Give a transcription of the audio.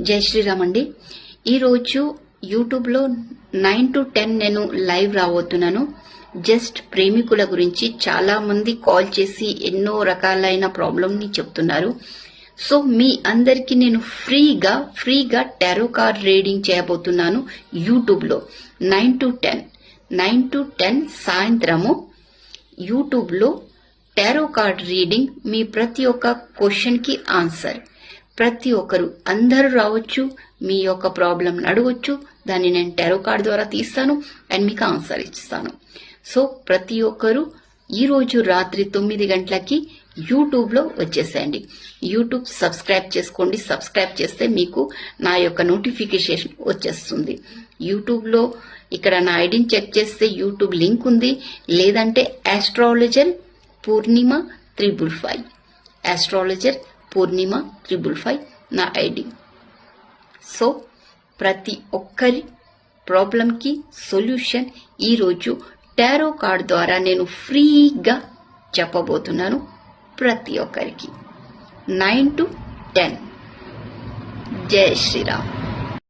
జై శ్రీరామ్ అండి. ఈరోజు యూట్యూబ్లో నైన్ టు టెన్ నేను లైవ్ రాబోతున్నాను. జస్ట్ ప్రేమికుల గురించి చాలామంది కాల్ చేసి ఎన్నో రకాలైన ప్రాబ్లమ్ని చెప్తున్నారు. సో మీ అందరికీ నేను ఫ్రీగా ఫ్రీగా టారో కార్డ్ రీడింగ్ చేయబోతున్నాను యూట్యూబ్లో. Nine to ten nine to ten సాయంత్రము యూట్యూబ్లో టారో కార్డ్ రీడింగ్ మీ ప్రతి ఒక్క క్వశ్చన్కి ఆన్సర్. ప్రతి ఒక్కరు అందరూ రావచ్చు మీ యొక్క ప్రాబ్లం అడగొచ్చు దాన్ని నేను టెరో కార్డ్ ద్వారా తీస్తాను అండ్ మీకు ఆన్సర్ ఇస్తాను. సో ప్రతి ఒక్కరు ఈరోజు రాత్రి తొమ్మిది గంటలకి యూట్యూబ్లో వచ్చేసేయండి. యూట్యూబ్ సబ్స్క్రైబ్ చేసుకోండి. సబ్స్క్రైబ్ చేస్తే మీకు నా యొక్క నోటిఫికేషన్ వచ్చేస్తుంది. యూట్యూబ్లో ఇక్కడ నా ఐడిని చెక్ చేస్తే యూట్యూబ్ లింక్ ఉంది. లేదంటే astrologer Purnima triple five. Astrologer Purnima triple five నా ఐడి. సో ప్రతి ఒక్కరి ప్రాబ్లంకి సొల్యూషన్ ఈరోజు టారో కార్డ్ ద్వారా నేను ఫ్రీగా చెప్పబోతున్నాను ప్రతి ఒక్కరికి. Nine to ten. జై శ్రీరామ్.